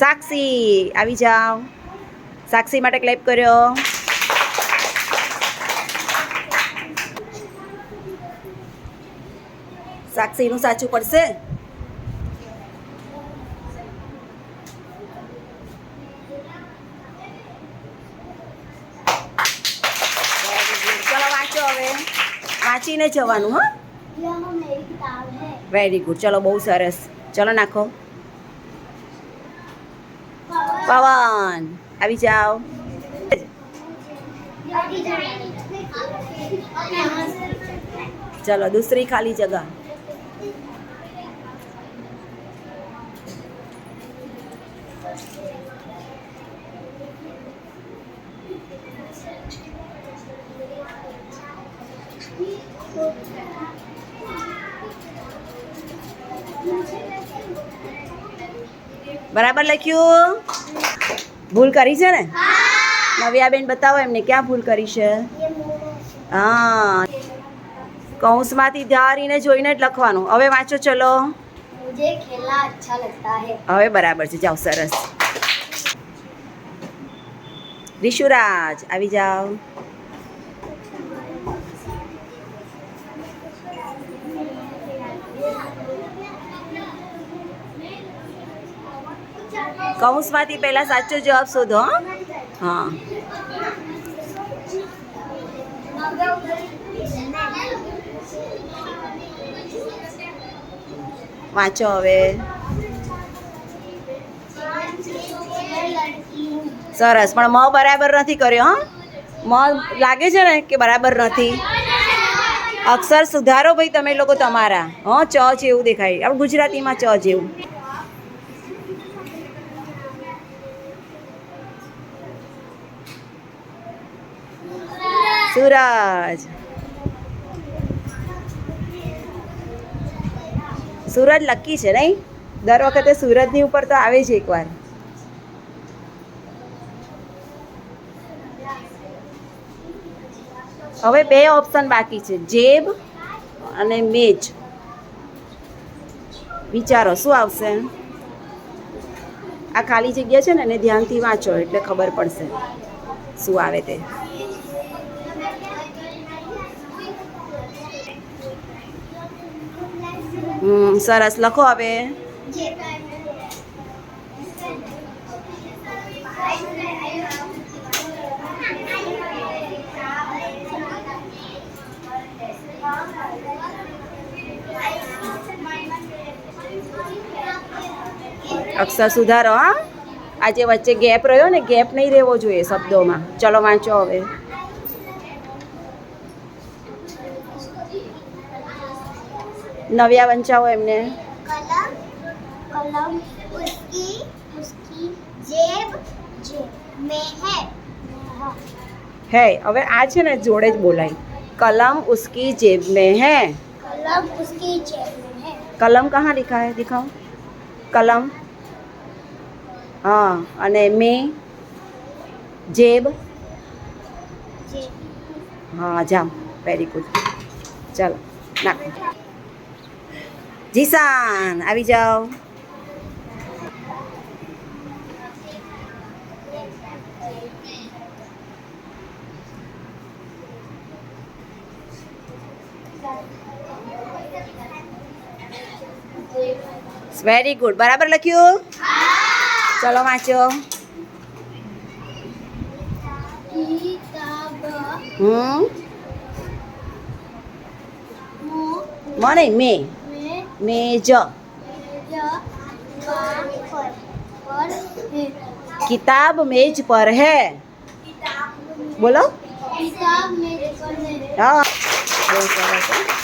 સાક્ષી આવી જાઓ. સાક્ષી માટે ક્લેપ કર્યો. સાક્ષીનું સાચું પડશે? વાંચીને જવાનું હા. વેરી ગુડ ચલો બહુ સરસ. ચલો નાખો. પવન આવી જાઓ ચલો દૂસરી ખાલી જગા બરાબર લખ્યું ભૂલ કરી છે ને? નવ્યાબેન બતાવો એમને ક્યાં ભૂલ કરી છે? હા. કૌંસમાંથી ધારીને જોઈને જ લખવાનું. હવે વાંચો ચલો. હવે બરાબર છે. જાઓ સરસ. રિશુરાજ આવી જાઓ. કૌંસમાંથી પહેલાં સાચો જવાબ શોધો, હં? વાંચો હવે. સરસ, પણ મ બરાબર નથી કર્યો, હા. મ લાગે છે ને કે બરાબર નથી? અક્ષર સુધારો ભાઈ તમે લોકો તમારા, હં, ચ જેવું દેખાય. આપણે ગુજરાતીમાં ચ જેવું. સૂરજ. સૂરજ લકી છે નહીં? દર વખતે સૂરજની ઉપર તો આવે છે એકવાર. હવે બે ઓપ્શન બાકી છે. જેબ અને મેજ. વિચારો, શું આવશે? આ ખાલી જગ્યા છે ને, એને ધ્યાનથી વાંચો એટલે ખબર પડશે. શું આવે તે. સરસ. લખો હવે. અક્ષર સુધારો, હા? આજે વચ્ચે ગેપ રહ્યો ને, ગેપ નહીં રહેવો જોઈએ શબ્દોમાં. ચલો વાંચો હવે. નવ્યા વંચાવો એમને. કલમ કલમ ઉસકી ઉસકી જેબ જેબ મે હે હે હવે આ છે ને જોડે જ બોલાય. કલમ ઉસકી જેબ મે હે કલમ ઉસકી જેબ મે હે કલમ કહા લિખા હે દિખાઓ કલમ. હા અને મે જેબ. હા જામ. વેરી ગુડ ચાલો નાખો. ジさん、アビジョー。Very good. it's very good. Chalo macho. Kitaba. Hmm? Mo. Mo nai me. Mo. મેજર કિતાબ મેજ પર હે બોલો હા બહુ સરસ